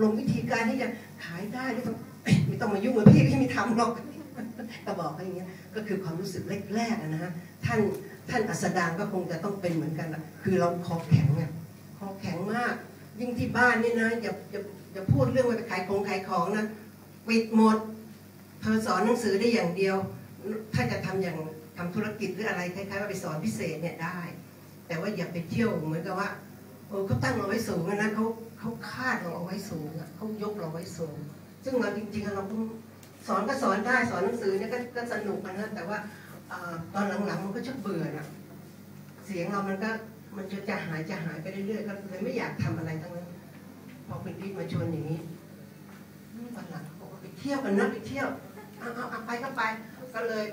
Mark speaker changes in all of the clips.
Speaker 1: รมวิธีการที่จะขายได้ไม่ต้องไม่ต้องมายุ่งกับพี่พี่ไม่ทำหรอกก็บอกเขาอย่างเงี้ยก็คือความรู้สึกแรกๆนะฮะท่านท่านอัสดางก็คงจะต้องเป็นเหมือนกันละคือเราคอแข็งอะคอแข็งมาก ยิ่งที่บ้านนี่นะอย่าอย่าอย่าพูดเรื่องว่าไปขายของขายของนะปิดหมดเธอสอนหนังสือได้อย่างเดียว ถ้าจะทำอย่างทำธุรกิจหรืออะไรคล้ายๆว่าไปสอนพิเศษเนี่ยได้ แต่ว่าอย่าไปเที่ยวเหมือนกับว่าเออเขาตั้งเราไว้สูงอะนะเขา เขาคาดเราเอาไว้สูงเขายกเราไว้สูง ซึ่งเราจริงๆเราก็สอนก็สอนได้สอนหนังสือเนี่ยก็ก็สนุกนะแต่ว่าอตอนหลังๆมันก็ชักเบื่อนะเสียงเรามันก็มันจะจะหายจะหายไปเรื่อยๆก็เลยไม่อยากทำอะไรทั้งนั้นพอคุณพีทมาชวนอย่างนี้ตอนหลังเขาบอกว่าไปเที่ยวกันนะไปเที่ยวเอาเอาเอาไปก็ไป ก็เลย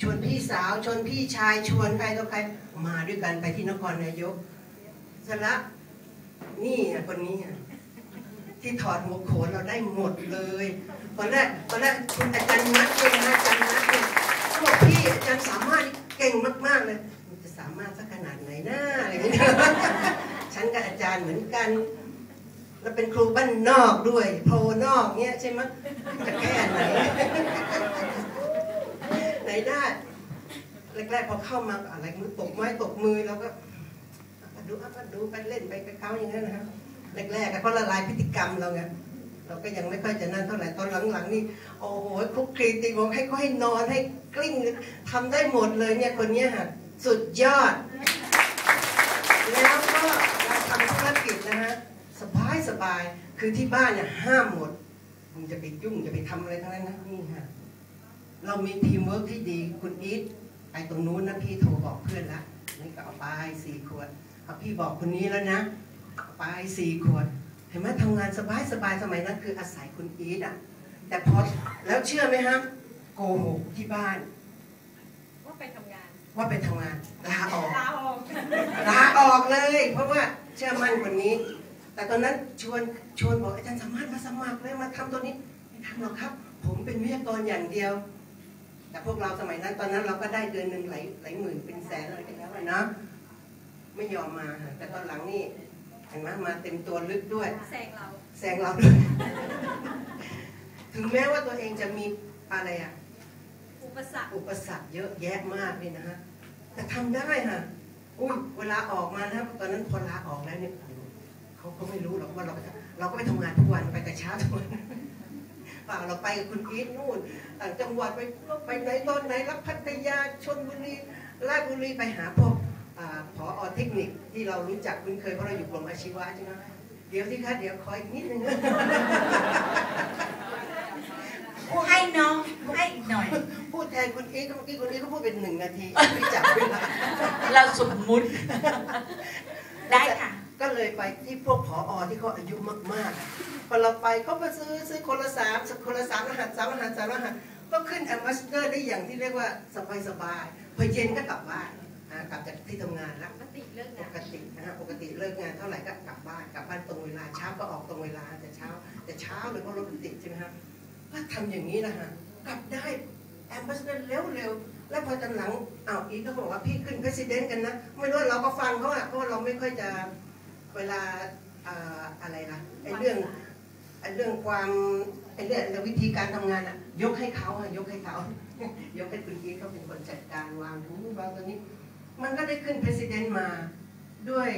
Speaker 1: ชวนพี่สาวชวนพี่ชายชวนใครต่อใครมาด้วยกันไปที่นครนายกเสร็จแล้ว นี่อะคนนี้อะที่ถอดหัวโขนเราได้หมดเลยตอนแรกตอนแรกคุณอาจารย์นัทเลยนะอาจารย์นัทเนี่ยเขาบอกพี่อาจารย์สามารถเก่งมากๆเลยมันจะสามารถสักขนาดไหนหนะอะไรอย่างเงี้ยฉันกับอาจารย์เหมือนกันแล้วเป็นครูบ้านนอกด้วยโพนอกเนี้ยใช่ไหมจะแค่ไหนไหนได้แรกๆพอเข้ามาอะไรมือตกไม้ตกมือเราก็ ดูอะดูไปเล่นไปกับเขาอย่างนั้นนะครับแรกๆเพราละลายพฤติกรรมเราไงเราก็ยังไม่ค่อยจะนั่นเท่าไหร่ตอนหลังๆนี่โอ้โหคุกคลีตีบอกให้เขาให้นอนให้กลิ้งทำได้หมดเลยเนี่ยคนเนี้ยฮะสุดยอด แล้วก็เราทำธุรกิจนะฮะสบายสบายคือที่บ้านเนี่ยห้ามหมดมึงจะไปยุ่งจะไปทำอะไรทั้งนั้นนะนี่ฮะเรามีทีมเวิร์กที่ดีคุณอีทไปตรงนู้นนะพี่โทรบอกเพื่อนละนี่ก็เอาไปสี่ขวด พี่บอกคนนี้แล้วนะเอาไปสี่ขวดเห็นไหมทำงานสบายสบายสมัยนั้นคืออาศัยคุณอีทอะ แต่พอแล้วเชื่อไหมฮะโกหกที่บ้าน
Speaker 2: ว่าไปทำงาน
Speaker 1: ว่าไปทำงานลาออก
Speaker 2: ลาออก
Speaker 1: ลาออกเลย เพราะว่าเชื่อมั่นคนนี้ แต่ตอนนั้นชวนชวนบอกอาจารย์สามารถมาสมัครเลยมาทำตัวนี้ไม่ทำหรอกครับ ผมเป็นวิทยากรอย่างเดียว แต่พวกเราสมัยนั้นตอนนั้นเราก็ได้เดือนหนึ่งหลายหลายหมื่นเป็นแสนอะไรกันแล้วอะนะ ไม่ยอมมาค่ะแต่ตอนหลังนี่เห็นไหมมาเต็มตัวลึกด้วย
Speaker 2: แซงเรา
Speaker 1: แซงเราด้วยถึงแม้ว่าตัวเองจะมีอะไรอะ
Speaker 2: อุปสรรค
Speaker 1: อุปสรรคเยอะแยะมากเลยนะฮะแต่ทำได้ฮะอุ้ยเวลาออกมานะตอนนั้นพอลาออกแล้วเนี่ยเขาเขาไม่รู้หรอกว่าเราไปทำเราก็ไปทำงานทุกวันไปแต่เช้าทุกวันเปล่าเราไปกับคุณอีทนู่นต่างจังหวัดไปไปไหนตอนไหนรับพัทยาชนบุรีราชบุรีไปหาพวกอ่า ผอเทคนิคที่เรารู้จักคุ้นเคยเพราะเราอยู่กรมอาชีวะใช่ไหมเดี๋ยวสิคะเดี๋ยวขออีกนิดนึง
Speaker 3: ให้น้องให้อีกหน่อย
Speaker 1: พูดแทนคุณอีทเมื่อกี้คุณอีทก็พูดเป็นหนึ่งนาทีไม่จับเวลา
Speaker 3: เราสมมุติ ได้ค่ะ
Speaker 1: ก็เลยไปที่พวกผออที่เขาอายุมากๆอะพอเราไปเขาไปซื้อซื้อคนละสามคนละสามรหัสสามรหัสสามรหัสก็ขึ้นแอมบาสเดอร์ได้อย่างที่เรียกว่าสบายสบายๆพอเย็นก็กลับบ้านอ่า กลับจากที่ทำงานแล้ว
Speaker 2: ปกติเลิก
Speaker 1: ป
Speaker 2: งาน
Speaker 1: กตินะฮะปกติเลิกงานเท่าไหร่ก็กลับบ้านกลับบ้านตรงเวลาเช้าก็ออกตรงเวลาแต่เช้า แต่เช้าเลยเพราะรถมันติดใช่ไหมครับก็ทำอย่างนี้นะฮะกลับได้แอมบาสเดอร์เร็วๆแล้วพอตอนหลังอ้าวอีกก็บอกว่าพี่ขึ้นเพรสิดเนนกันนะไม่รู้เราก็ฟังเขาอะเพราะว่าเราไม่ค่อยจะเวลาอ่าอะไรล่ะไอ้เรื่องไอ้เรื่องความไอ้เรื่องวิธีการทำงานอะยกให้เขาอะยกให้เขายกให้คุณกีเขาเป็นคนจัดการวางทุกวางตัวนี้ มันก็ได้ขึ้น president มา ด้วย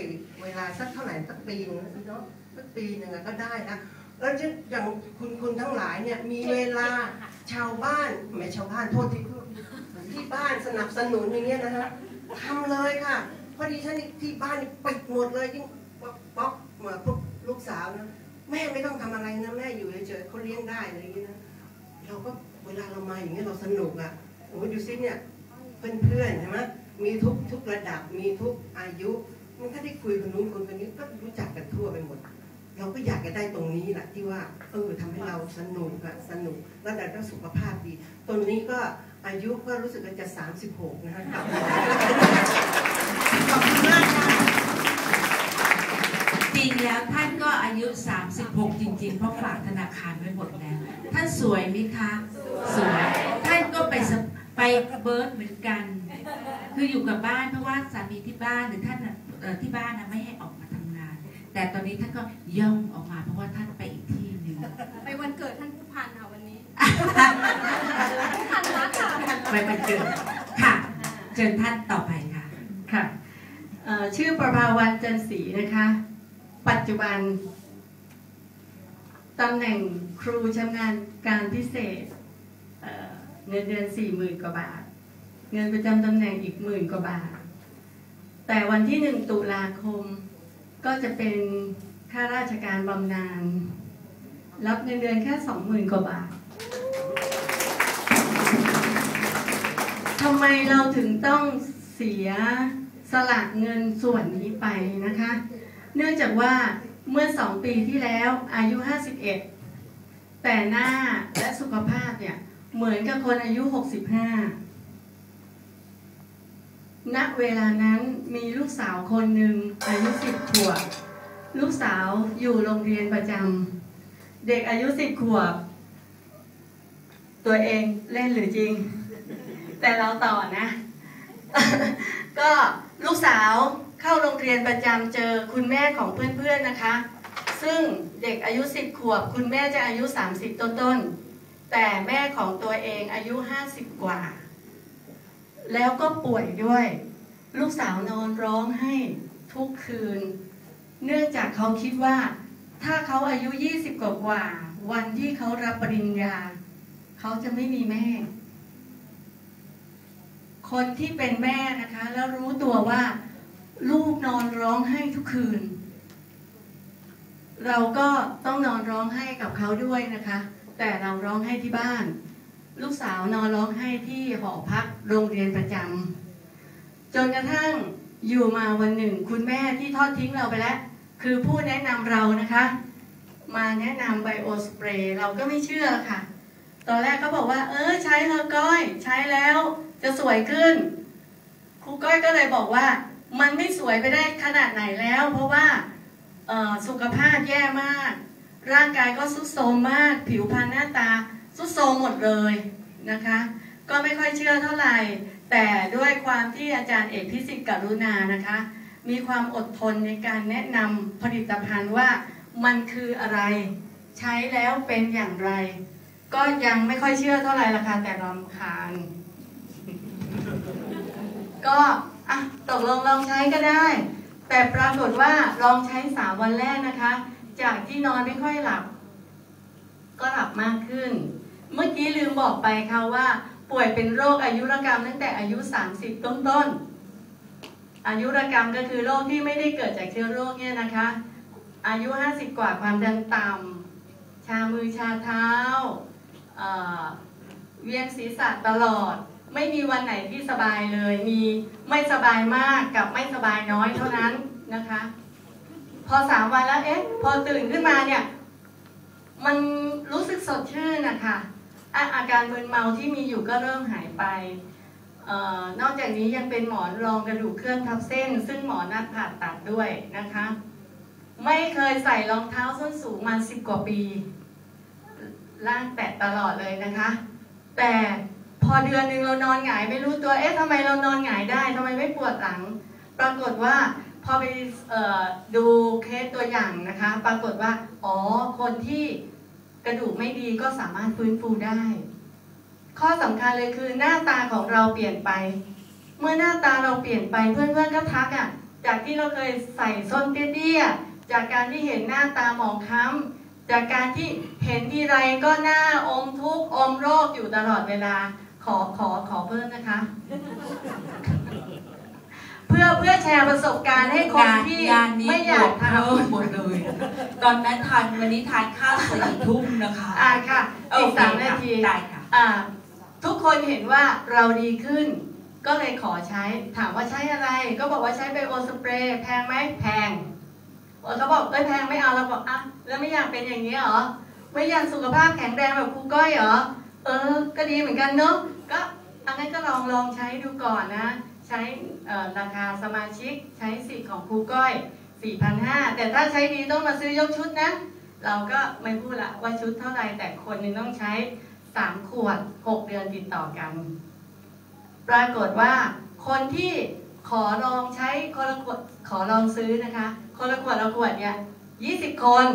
Speaker 1: เวลาสักเท่าไหร่สักปีนึงเนาะสักปีหนึ่งก็ได้นะแล้วอย่างคุณคุณทั้งหลายเนี่ยมีเวลาชาวบ้านไม่ชาวบ้านโทษที่ที่บ้านสนับสนุนอย่างเงี้ยนะฮะทำเลยค่ะเพราะดิฉันที่บ้านนี่ปิดหมดเลยยิ่งป๊อกป๊อกมาพวกลูกสาวนะแม่ไม่ต้องทำอะไรนะแม่อยู่เฉยๆเขาเลี้ยงได้อะไรอย่างนี้นะเราก็เวลาเรามาอย่างนี้ยเราสนุกอะโอ้ยดูซิเนี่ยเพื่อนๆใช่ไหม มีทุกทุกระดับ มีทุกอายุ มันก็ได้คุยคนนู้นคนคนนี้ก็รู้จักกันทั่วไปหมด เราก็อยากจะได้ตรงนี้แหละที่ว่า เออทำให้เราสนุกอะสนุกแล้วเราก็สุขภาพดีตอนนี้ก็อายุก็รู้สึกว่าจะ 36 นะคะกลับมาขอบคุณมากค่ะ
Speaker 3: จริงแล้วท่านก็อายุ 36 จริง ๆ เพราะฝากธนาคารไว้หมดแล้ว ท่านสวยไหมคะ สวย ท่านก็ไปไปเบิร์ดเหมือนกัน คืออยู่กับบ้านเพราะว่าสามีที่บ้านหรือท่านน่ะเอ่อที่บ้านนะไม่ให้ออกมาทำงาน แต่ตอนนี้ท่านก็ย่องออกมาเพราะว่าท่านไปอีกที่
Speaker 2: ทันรักค่ะ
Speaker 3: ไปวันเกิดค่ะเชิญท่านต่อไปค่ะ
Speaker 4: ค่ะเอ่อชื่อประภาวันจันศรีนะคะ ปัจจุบันตำแหน่งครูชำนาญการพิเศษเอ่อเงินเดือนสี่หมื่นกว่าบาท เงินประจำตำแหน่งอีกหมื่นกว่าบาท แต่วันที่หนึ่งตุลาคม ก็จะเป็นข้าราชการบำนาญรับเงินเดือนแค่สองหมื่นกว่าบาททำไมเราถึงต้องเสียสละเงินส่วนนี้ไปนะคะ เนื่องจากว่าเมื่อสองปีที่แล้วอายุ 51 แต่หน้าและสุขภาพเนี่ย เหมือนกับคนอายุ 65 ณเวลานั้นมีลูกสาวคนหนึ่งอายุ10ขวบ ลูกสาวอยู่โรงเรียนประจำเด็กอายุ10ขวบ ตัวเองเล่นหรือจริง แต่เราต่อนะ ก็ลูกสาวเข้าโรงเรียนประจำเจอคุณแม่ของเพื่อนๆนะคะ ซึ่งเด็กอายุ10ขวบ คุณแม่จะอายุ30ต้นๆแต่แม่ของตัวเองอายุ50กว่า แล้วก็ป่วยด้วย ลูกสาวนอนร้องไห้ทุกคืน เนื่องจากเขาคิดว่า ถ้าเขาอายุ 20 กว่ากว่าวันที่เขารับปริญญา เขาจะไม่มีแม่ คนที่เป็นแม่นะคะ แล้วรู้ตัวว่า ลูกนอนร้องไห้ทุกคืน เราก็ต้องนอนร้องไห้กับเขาด้วยนะคะ แต่เราร้องไห้ที่บ้าน ลูกสาวนอนร้องไห้ที่หอพักโรงเรียนประจำจนกระทั่งอยู่มาวันหนึ่ง คุณแม่ที่ทอดทิ้งเราไปแล้ว คือผู้แนะนำเรานะคะ มาแนะนำไบโอสเปรย์เราก็ไม่เชื่อค่ะ ตอนแรกก็บอกว่า เออใช้เธอก้อย ใช้แล้วจะสวยขึ้น ครูก้อยก็เลยบอกว่า มันไม่สวยไปได้ขนาดไหนแล้ว เพราะว่าออสุขภาพแย่มาก ร่างกายก็สุดโทรมมาก ผิวพรรณหน้าตา สุดโทมหมดเลยนะคะ ก็ไม่ค่อยเชื่อเท่าไหร่ แต่ด้วยความที่อาจารย์เอกพิสิทธิ์กรุณานะคะ มีความอดทนในการแนะนำผลิตภัณฑ์ว่ามันคืออะไร ใช้แล้วเป็นอย่างไร ก็ยังไม่ค่อยเชื่อเท่าไหร่ละค่ะแต่รำคาญ ก็อะตกลงลองใช้ก็ได้ แต่ปรากฏว่าลองใช้สามวันแรกนะคะ จากที่นอนไม่ค่อยหลับ ก็หลับมากขึ้น เมื่อกี้ลืมบอกไปค่ะว่า ป่วยเป็นโรคอายุรกรรมตั้งแต่อายุ 30 ต้นๆ อายุรกรรมก็คือโรคที่ไม่ได้เกิดจากเชื้อโรคเนี่ยนะคะ อายุ 50 กว่าความดันต่ำชามือชาเท้าเเวียนศีรษะตลอด ไม่มีวันไหนที่สบายเลย มีไม่สบายมากกับไม่สบายน้อยเท่านั้นนะคะ พอสามวันแล้วเอ๊ะพอตื่นขึ้นมาเนี่ยมันรู้สึกสดชื่นนะคะ อาการมึนเมาที่มีอยู่ก็เริ่มหายไปออนอกจากนี้ยังเป็นหมอนรองกระดูกเคลื่อนทับเส้น ซึ่งหมอนัดผ่าตัดด้วยนะคะ ไม่เคยใส่รองเท้าส้นสูงมาสิบกว่าปีร่างแตะตลอดเลยนะคะ แต่พอเดือนหนึ่งเรานอนหงายไม่รู้ตัวเอ๊ะทำไมเรานอนหงายได้ทำไมไม่ปวดหลัง ปรากฏว่าพอไปออดูเคสตัวอย่างนะคะ ปรากฏว่าอ๋อคนที่ ระดูกไม่ดีก็สามารถฟื้นฟูได้ ข้อสำคัญเลยคือหน้าตาของเราเปลี่ยนไป เมื่อหน้าตาเราเปลี่ยนไปเพื่อนๆก็ทักอะ จากที่เราเคยใส่ส้นเตี้ยๆ จากการที่เห็นหน้าตาหมองคล้ำจากการที่เห็นทีไรก็หน้าอมทุกข์อมโรคอยู่ตลอดเวลา ขอขอขอเพิ่มนะคะ เพื่อเพื่อแชร์ประสบการณ์ให้คน
Speaker 3: งาน
Speaker 4: ที่
Speaker 3: งานนี้
Speaker 4: ไม่อยาก
Speaker 3: บวเพิ่ม
Speaker 4: ทำ
Speaker 3: หมดเลย ตอนนั้นทานวันนี้ทานข้าวสี่ทุ่มนะคะ
Speaker 4: อ่าค่ะ
Speaker 3: โอ
Speaker 4: อีก
Speaker 3: เค
Speaker 4: สามนา
Speaker 3: ค่ะ
Speaker 4: ที
Speaker 3: ได้ค่ะ
Speaker 4: อ่าทุกคนเห็นว่าเราดีขึ้น ก็เลยขอใช้ถามว่าใช้อะไร ก็บอกว่าใช้ไบโอสเปรย์แพงไหมแพงเขาบอกเอ้ยแพงไม่เอาเราบอกอะแล้วไม่อยากเป็นอย่างนี้เหรอไม่อยากสุขภาพแข็งแรงแบบครูก้อยเหรอเออ ก็ดีเหมือนกันเนอะก็อันนั้นก็ลองลองใช้ดูก่อนนะ ใช้ราคาสมาชิกใช้สิทธิ์ของครูก้อย 4,500 แต่ถ้าใช้ดีต้องมาซื้อยกชุดนะ เราก็ไม่พูดละว่าชุดเท่าไหร่แต่คนนึงต้องใช้ 3 ขวด 6 เดือนติดต่อกัน ปรากฏว่าคนที่ขอลองใช้คนละขวดขอลองซื้อนะคะ คนละขวดละขวดเนี่ย20 คน